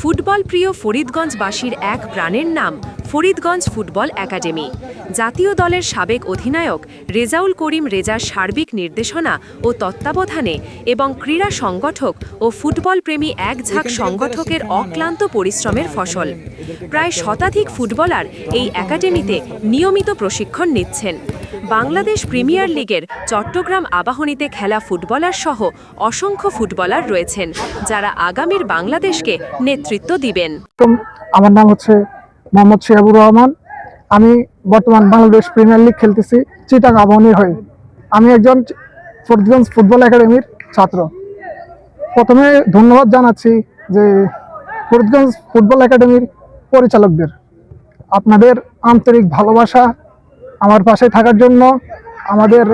Football প্রিয় ফরিদগঞ্জবাসীর এক প্রাণের নাম ফরিদগঞ্জ ফুটবল একাডেমি। জাতীয় দলের সাবেক অধিনায়ক রেজাউল করিম রেজার সার্বিক নির্দেশনা ও তত্ত্বাবধানে এবং ক্রীড়া সংগঠক ও ফুটবল প্রেমী এক ঝাঁক সংগঠকের অক্লান্ত পরিশ্রমের ফসল। প্রায় শতাধিক ফুটবলার এই একাডেমিতে নিয়মিত প্রশিক্ষণ নিচ্ছেন। বাংলাদেশ প্রিমিয়ার লিগের চট্টগ্রাম আবাহনীতে খেলা ফুটবলার সহ অসংখ্য ফুটবলার রয়েছেন, যারা আগামীর বাংলাদেশকে নেতৃত্ব দিবেন। আমার নাম হচ্ছে মোহাম্মদ শিহাবুর রহমান। আমি বর্তমান বাংলাদেশ প্রিমিয়ার লিগ খেলতেছি চিটাং আবাহনীর হয়ে। আমি একজন ফরিদগঞ্জ ফুটবল একাডেমির ছাত্র। প্রথমে ধন্যবাদ জানাচ্ছি যে ফরিদগঞ্জ ফুটবল একাডেমির পরিচালকদের। আপনাদের আন্তরিক ভালোবাসা আমার পাশে থাকার জন্য আমাদের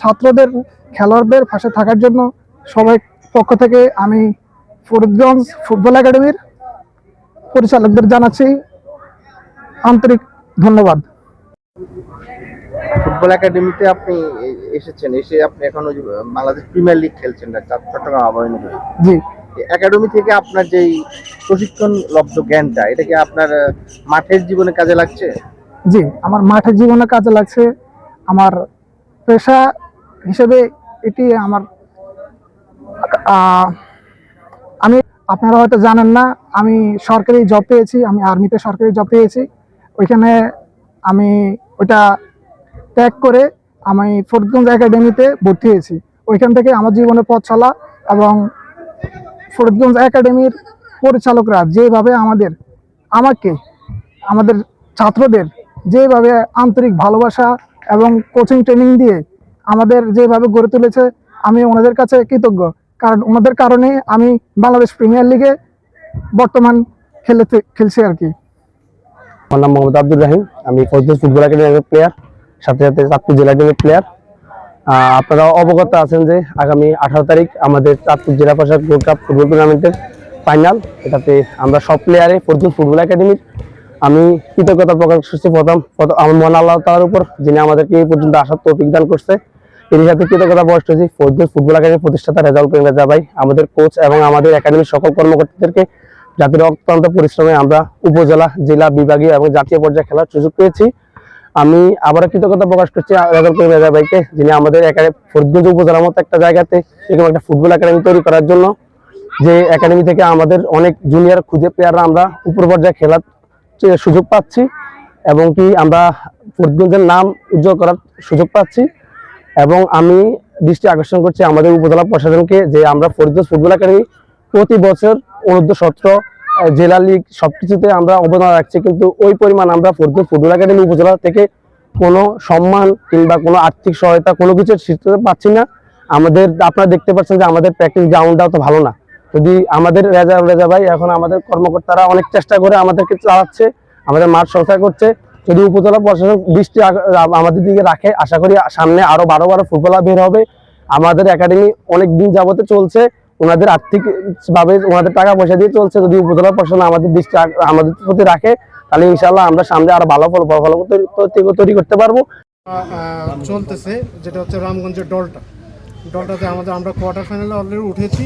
ছাত্রদের খেলোয়াড়দের পাশে থাকার জন্য সবাই পক্ষ থেকে আমি ফরিদগঞ্জ ফুটবল একাডেমির পরিচালকদের জানাচ্ছি আন্তরিক ধন্যবাদ। ফুটবল একাডেমিতে আপনি এসেছেন এসে আপনি এখন বাংলাদেশ প্রিমিয়ার লিগ খেলছেন চট্টগ্রাম আবাহনী হয়ে জি। একাডেমি থেকে আপনার যেই প্রশিক্ষণ লব্ধ জ্ঞানটা এটা কি আপনার মাঠের জীবনে কাজে লাগছে? জি, আমার মাঠে জীবনে কাজে লাগছে। আমার পেশা হিসেবে এটি আমার আমি, আপনারা হয়তো জানেন না, আমি সরকারি জব পেয়েছি, আমি আর্মিতে সরকারি জব পেয়েছি। ওইখানে আমি ওইটা ত্যাগ করে আমি ফরিদগঞ্জ একাডেমিতে ভর্তি হয়েছি। ওইখান থেকে আমার জীবনের পথ চলা এবং ফরিদগঞ্জ একাডেমির পরিচালকরা যেভাবে আমাদের, আমাকে, আমাদের ছাত্রদের যেভাবে আন্তরিক ভালোবাসা এবং কোচিং ট্রেনিং দিয়ে আমাদের যেভাবে গড়ে তুলেছে, আমি ওনাদের কাছে কৃতজ্ঞ। কারণ ওনাদের কারণে আমি বাংলাদেশ প্রিমিয়ার লিগে বর্তমান খেলেতে, খেলছি আর কি। আমার নাম মোহাম্মদ আব্দুর রাহিম। আমি ফৌজদার ফুটবল একাডেমির প্লেয়ার সাথে সাথে চাঁদপুর জেলা একাডেমির প্লেয়ার আপনারা অবগত আছেন যে আগামী আঠারো তারিখ আমাদের চাঁদপুর জেলা প্রশাসক গোল্ড কাপ ফুটবল টুর্নামেন্টের ফাইনাল এটাতে আমরা সব প্লেয়ারে ফৌজদার ফুটবল একাডেমির আমি কৃতজ্ঞতা প্রকাশ করছি প্রথম আমার মহান আল্লাহ তালার উপর, যিনি আমাদেরকে এই পর্যন্ত আসার তৌফিক দান করছে। তিনি সাথে কৃতজ্ঞতা প্রকাশ করছি ফৌজদার ফুটবল একাডেমির প্রতিষ্ঠাতা রেজাউল করিম রাজা ভাই, আমাদের কোচ এবং আমাদের একাডেমির সকল কর্মকর্তাদেরকে যাদের অত্যন্ত পরিশ্রমে আমরা উপজেলা, জেলা, বিভাগীয় এবং জাতীয় পর্যায়ে খেলার সুযোগ পেয়েছি। আমি আবার কৃতজ্ঞতা প্রকাশ করছি রেজাল করিম রাজা ভাইকে, যিনি আমাদের একাডেমি, ফরিদগঞ্জ উপজেলার মতো একটা জায়গাতে এরকম একটা ফুটবল একাডেমি তৈরি করার জন্য, যে একাডেমি থেকে আমাদের অনেক জুনিয়র খুঁজে প্লেয়াররা আমরা উপর পর্যায়ে খেলার সুযোগ পাচ্ছি এবং কি আমরা ফরিদগঞ্জের নাম উজ্জ্বল করার সুযোগ পাচ্ছি এবং আমি দৃষ্টি আকর্ষণ করছি আমাদের উপজেলা প্রশাসনকে যে আমরা ফরিদগঞ্জ ফুটবল একাডেমি প্রতি বছর অনূর্ধ্ব সতেরো জেলা লীগ সব কিছুতে আমরা অবদান রাখছি। কিন্তু ওই পরিমাণ আমরা ফরিদগঞ্জ ফুটবল একাডেমি উপজেলা থেকে কোনো সম্মান কিংবা কোনো আর্থিক সহায়তা কোনো কিছু শিখতে পাচ্ছি না। আমাদের, আপনারা দেখতে পাচ্ছেন যে আমাদের প্র্যাকটিস গ্রাউন্ডটাও তো ভালো না। যদি আমাদের রেজা রেজা ভাই এখন আমাদের কর্মকর্তারা অনেক চেষ্টা করে আমাদেরকে চালাচ্ছে, আমাদের মাঠ সংস্কার করছে, যদি উপজেলা প্রশাসন দৃষ্টি আমাদের দিকে রাখে, আশা করি সামনে আরও বারো বারো ফুটবলার বের হবে। আমাদের একাডেমি অনেক দিন যাবতে চলছে, ওনাদের আর্থিক ভাবে ওনাদের টাকা পয়সা দিয়ে চলছে, যদি উপজেলা প্রশাসন আমাদের দৃষ্টি আমাদের প্রতি রাখে, তাহলে ইনশাল্লাহ আমরা সামনে আরও ভালো ফল ফল তৈরি করতে পারব। চলতেছে, যেটা হচ্ছে রামগঞ্জের ডলটা। ডলটাতে আমাদের আমরা কোয়ার্টার ফাইনালে অলরেডি উঠেছি।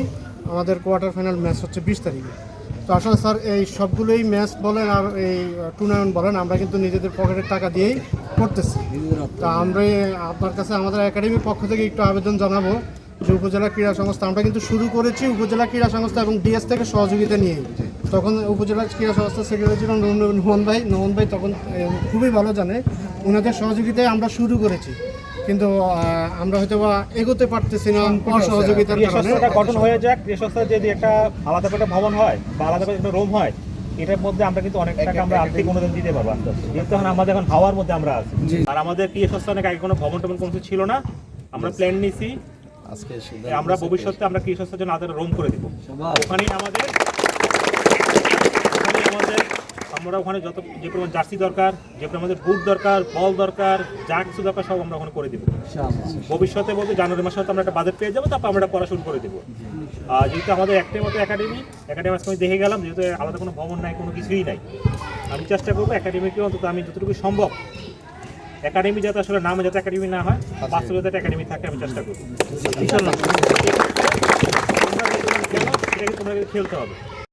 আমাদের কোয়ার্টার ফাইনাল ম্যাচ হচ্ছে বিশ তারিখে। তো আসলে স্যার, এই সবগুলোই ম্যাচ বলেন আর এই টুর্নামেন্ট বলেন, আমরা কিন্তু নিজেদের পকেটের টাকা দিয়েই করতেছি। তা আমরা আপনার কাছে আমাদের একাডেমির পক্ষ থেকে একটু আবেদন জানাব যে উপজেলা ক্রীড়া সংস্থা, আমরা কিন্তু শুরু করেছি উপজেলা ক্রীড়া সংস্থা এবং ডিএস থেকে সহযোগিতা নিয়ে। তখন উপজেলা ক্রীড়া সংস্থা সেক্রেটারি রুম- নোহন ভাই। নোহন ভাই তখন খুবই ভালো জানে। ওনাদের সহযোগিতায় আমরা শুরু করেছি। কিন্তু আমরা হয়তো বা এগোতে পারতেছি না অসহযোগিতার কারণে। গঠন হয়ে যাক সংস্থার যদি একটা আলাদা করে একটা ভবন হয় বা আলাদা করে একটা রুম হয় এটার মধ্যে আমরা কিন্তু অনেক টাকা আমরা আর্থিক অনুদান দিতে পারব। আস্তে আস্তে যেহেতু এখন আমাদের এখন হাওয়ার মধ্যে আমরা আছি। আর আমাদের ক্রিয়া সংস্থা অনেক আগে কোনো ভবন টবন কোনো কিছু ছিল না। আমরা প্ল্যান নিছি আমরা ভবিষ্যতে আমরা ক্রিয়া জন্য আলাদা রুম করে দিব। ওখানেই আমাদের আমরা ওখানে যত যে পরিমাণ জার্সি দরকার যে পরিমাণ আমাদের বুট দরকার বল দরকার যা কিছু দরকার সব আমরা ওখানে করে দিব। ভবিষ্যতে বলতে জানুয়ারি মাসে হয়তো আমরা একটা বাজেট পেয়ে যাব তারপর আমরা এটা করা শুরু করে দেবো। আর যেহেতু আমাদের একটাই মতো একাডেমি একাডেমি আজকে আমি দেখে গেলাম যেহেতু আলাদা কোনো ভবন নাই কোনো কিছুই নাই। আমি চেষ্টা করব একাডেমিকে অন্তত আমি যতটুকু সম্ভব একাডেমি যাতে আসলে নামে যাতে একাডেমি না হয় বাস্তবে যাতে একাডেমি থাকে আমি চেষ্টা করব। ইনশাল্লাহ তোমরা খেলো, সেটাকে তোমাকে খেলতে হবে।